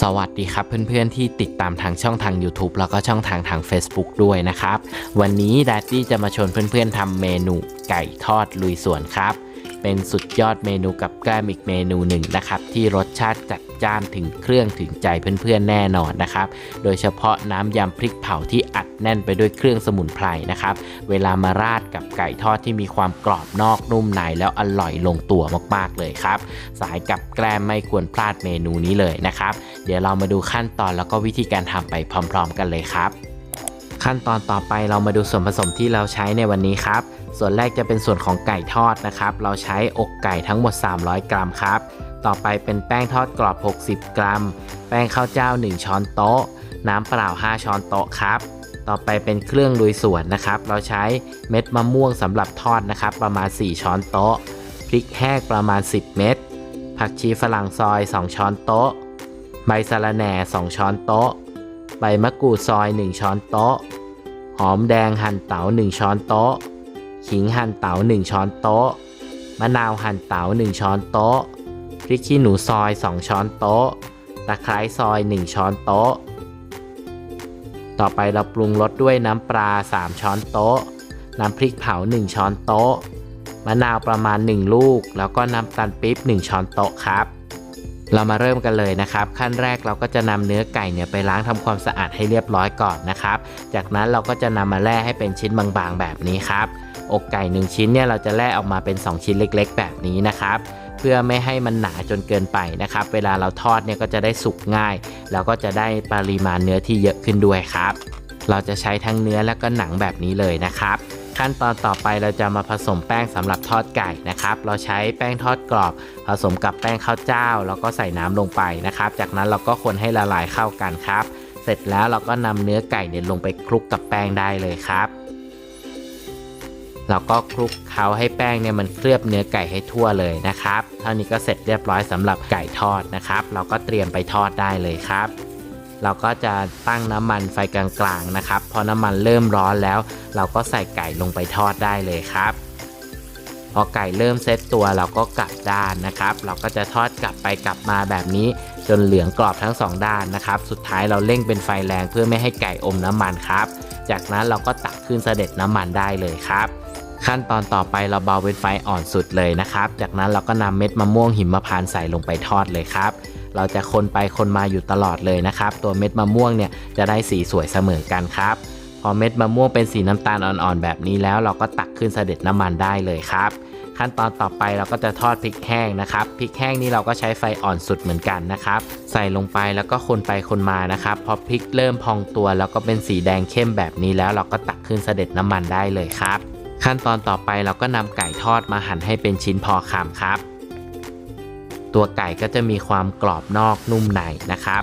สวัสดีครับเพื่อนๆที่ติดตามทางช่องทาง YouTube แล้วก็ช่องทางทาง Facebook ด้วยนะครับ วันนี้ดัตตี้จะมาชวนเพื่อนๆทำเมนูไก่ทอดลุยสวนครับ เป็นสุดยอดเมนูกับแกล้มอีกเมนูหนึ่งนะครับที่รสชาติจัดจ้านถึงเครื่องถึงใจเพื่อนๆแน่นอนนะครับ โดยเฉพาะน้ำยำพริกเผาที่อัดแน่นไปด้วยเครื่องสมุนไพรนะครับ เวลามาราดกับไก่ทอดที่มีความกรอบนอกนุ่มในแล้วอร่อยลงตัวมากๆเลยครับ สายกับแกล้มไม่ควรพลาดเมนูนี้เลยนะครับ เดี๋ยวเรามาดูขั้นตอนแล้วก็วิธีการทำไปพร้อม ๆ กันเลยครับ ขั้นตอนต่อไปเรามาดูส่วนผสมที่เราใช้ในวันนี้ครับ ส่วนแรกจะเป็นส่วนของไก่ทอดนะครับ เราใช้อกไก่ทั้งหมด 300 กรัมครับ ต่อไปเป็นแป้งทอดกรอบ 60 กรัม แป้งข้าวเจ้า 1 ช้อนโต๊ะ น้ำเปล่า 5 ช้อนโต๊ะครับ ต่อไปเป็นเครื่องลุยสวนนะครับ เราใช้เม็ดมะม่วงสำหรับทอดนะครับ ประมาณ 4 ช้อนโต๊ะ พริกแห้งประมาณ 10 เม็ด ผักชีฝรั่งซอย 2 ช้อนโต๊ะ ใบสะระแหน่ 2 ช้อนโต๊ะ ใบมะกรูดซอย 1 ช้อนโต๊ะ หอมแดงหั่นเต๋า1 ช้อนโต๊ะ ขิงหั่นเต๋า1 ช้อนโต๊ะ มะนาวหั่นเต๋า1 ช้อนโต๊ะ พริกขี้หนูซอย 2 ช้อนโต๊ะ ตะไคร้ซอย 1 ช้อนโต๊ะ ต่อไปเราปรุงรสด้วยน้ำปลา 3 ช้อนโต๊ะ น้ำพริกเผา 1 ช้อนโต๊ะ มะนาวประมาณ 1 ลูก แล้วก็น้ำตาลปี๊บ1 ช้อนโต๊ะครับเรามาเริ่มกันเลยนะครับ ขั้นแรกเราก็จะนำเนื้อไก่เนี่ยไปล้างทำความสะอาดให้เรียบร้อยก่อนนะครับ จากนั้นเราก็จะนำมาแล่ให้เป็นชิ้นบางๆแบบนี้ครับ อกไก่ 1 ชิ้นเนี่ยเราจะแล่ออกมาเป็น 2 ชิ้นเล็ก ๆ แบบนี้นะครับเพื่อไม่ให้มันหนาจนเกินไปนะครับ เวลาเราทอดเนี่ยก็จะได้สุกง่าย แล้วก็จะได้ปริมาณเนื้อที่เยอะขึ้นด้วยครับ เราจะใช้ทั้งเนื้อและก็หนังแบบนี้เลยนะครับ ขั้นตอนต่อไปเราจะมาผสมแป้งสำหรับทอดไก่นะครับ เราใช้แป้งทอดกรอบ ผสมกับแป้งข้าวเจ้า แล้วก็ใส่น้ำลงไปนะครับ จากนั้นเราก็คนให้ละลายเข้ากันครับ เสร็จแล้วเราก็นำเนื้อไก่เนี่ยลงไปคลุกกับแป้งได้เลยครับ เราก็คลุกเคล้าให้แป้งเนี่ยมันเคลือบเนื้อไก่ให้ทั่วเลยนะครับ เท่านี้ก็เสร็จเรียบร้อยสำหรับไก่ทอดนะครับ เราก็เตรียมไปทอดได้เลยครับ เราก็จะตั้งน้ำมันไฟกลางๆนะครับ พอน้ำมันเริ่มร้อนแล้ว เราก็ใส่ไก่ลงไปทอดได้เลยครับพอไก่เริ่มเซตตัวเราก็กลับด้านนะครับ เราก็จะทอดกลับไปกลับมาแบบนี้ จนเหลืองกรอบทั้งสองด้านนะครับ สุดท้ายเราเร่งเป็นไฟแรงเพื่อไม่ให้ไก่อมน้ำมันครับ จากนั้นเราก็ตักขึ้นเสด็จน้ำมันได้เลยครับ ขั้นตอนต่อไปเราเบาเป็นไฟอ่อนสุดเลยนะครับ จากนั้นเราก็นำเม็ดมะม่วงหิมพานต์ใส่ลงไปทอดเลยครับ เราจะคนไปคนมาอยู่ตลอดเลยนะครับ ตัวเม็ดมะม่วงเนี่ยจะได้สีสวยเสมอกันครับ พอเม็ดมะม่วงเป็นสีน้ำตาลอ่อนๆ แบบนี้แล้วเราก็ตักขึ้นเสด็จน้ำมันได้เลยครับขั้นตอนต่อไปเราก็จะทอดพริกแห้งนะครับ พริกแห้งนี่เราก็ใช้ไฟอ่อนสุดเหมือนกันนะครับ ใส่ลงไปแล้วก็คนไปคนมานะครับ พอพริกเริ่มพองตัวแล้วก็เป็นสีแดงเข้มแบบนี้แล้วเราก็ตักขึ้นเสด็จน้ำมันได้เลยครับ ขั้นตอนต่อไปเราก็นำไก่ทอดมาหั่นให้เป็นชิ้นพอคำครับ ตัวไก่ก็จะมีความกรอบนอกนุ่มในนะครับ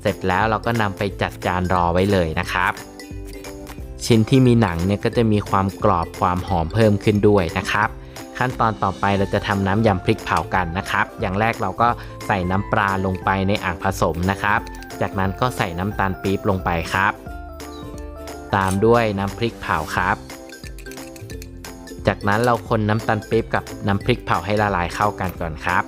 เสร็จแล้วเราก็นำไปจัดจานรอไว้เลยนะครับ ชิ้นที่มีหนังเนี่ยก็จะมีความกรอบความหอมเพิ่มขึ้นด้วยนะครับ ขั้นตอนต่อไปเราจะทำน้ำยำพริกเผากันนะครับ อย่างแรกเราก็ใส่น้ำปลาลงไปในอ่างผสมนะครับ จากนั้นก็ใส่น้ำตาลปี๊บลงไปครับ ตามด้วยน้ำพริกเผาครับ จากนั้นเราคนน้ำตาลปี๊บกับน้ำพริกเผาให้ละลายเข้ากันก่อนครับ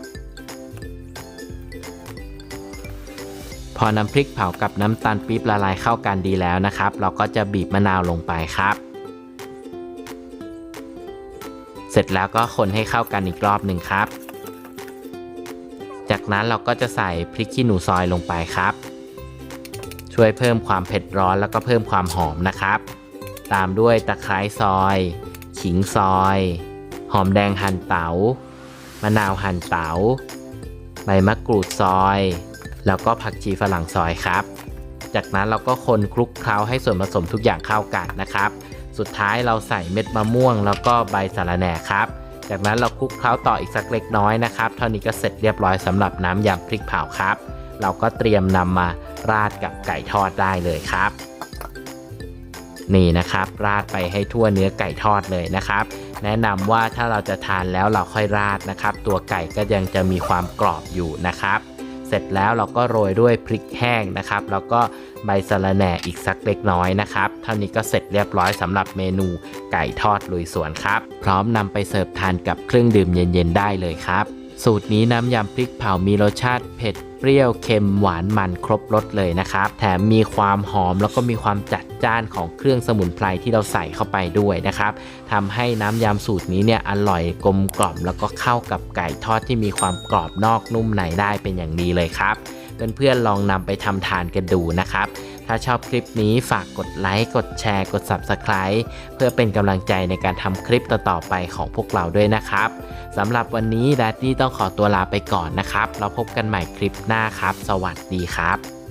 พอน้ำพริกเผากับน้ำตาลปี๊บละลายเข้ากันดีแล้วนะครับ เราก็จะบีบมะนาวลงไปครับ เสร็จแล้วก็คนให้เข้ากันอีกรอบหนึ่งครับ จากนั้นเราก็จะใส่พริกขี้หนูซอยลงไปครับ ช่วยเพิ่มความเผ็ดร้อนแล้วก็เพิ่มความหอมนะครับ ตามด้วยตะไคร้ซอย ขิงซอย หอมแดงหั่นเตา๋ามะนาวหั่นเตา๋าใบมะกรูดซอย แล้วก็ผักชีฝรั่งซอยครับ จากนั้นเราก็คนคลุกเคล้าให้ส่วนผสมทุกอย่างเข้ากันนะครับ สุดท้ายเราใส่เม็ดมะม่วง แล้วก็ใบสะระแหน่ครับ จากนั้นเราคลุกเคล้าต่ออีกสักเล็กน้อยนะครับ เท่านี้ก็เสร็จเรียบร้อยสำหรับน้ำยำพริกเผาครับ เราก็เตรียมนำมาราดกับไก่ทอดได้เลยครับ นี่นะครับ ราดไปให้ทั่วเนื้อไก่ทอดเลยนะครับ แนะนำว่าถ้าเราจะทานแล้วเราค่อยราดนะครับ ตัวไก่ก็ยังจะมีความกรอบอยู่นะครับ เสร็จแล้วเราก็โรยด้วยพริกแห้งนะครับ แล้วก็ใบสะระแหน่อีกสักเล็กน้อยนะครับ เท่านี้ก็เสร็จเรียบร้อยสำหรับเมนูไก่ทอดลุยสวนครับ พร้อมนำไปเสิร์ฟทานกับเครื่องดื่มเย็นๆได้เลยครับ สูตรนี้น้ำยำพริกเผามีรสชาติเผ็ดเปรี้ยวเค็มหวานมันครบรสเลยนะครับ แถมมีความหอมแล้วก็มีความจัดจ้านของเครื่องสมุนไพรที่เราใส่เข้าไปด้วยนะครับทำให้น้ำยำสูตรนี้เนี่ยอร่อยกลมกล่อม แล้วก็เข้ากับไก่ทอดที่มีความกรอบนอกนุ่มในได้เป็นอย่างดีเลยครับเพื่อนๆลองนำไปทำทานกันดูนะครับ ถ้าชอบคลิปนี้ฝากกดไลค์ กดแชร์ กด Subscribe เพื่อเป็นกำลังใจในการทำคลิปต่อๆไปของพวกเราด้วยนะครับสำหรับวันนี้ดัดดี้ต้องขอตัวลาไปก่อนนะครับ เราพบกันใหม่คลิปหน้าครับ สวัสดีครับ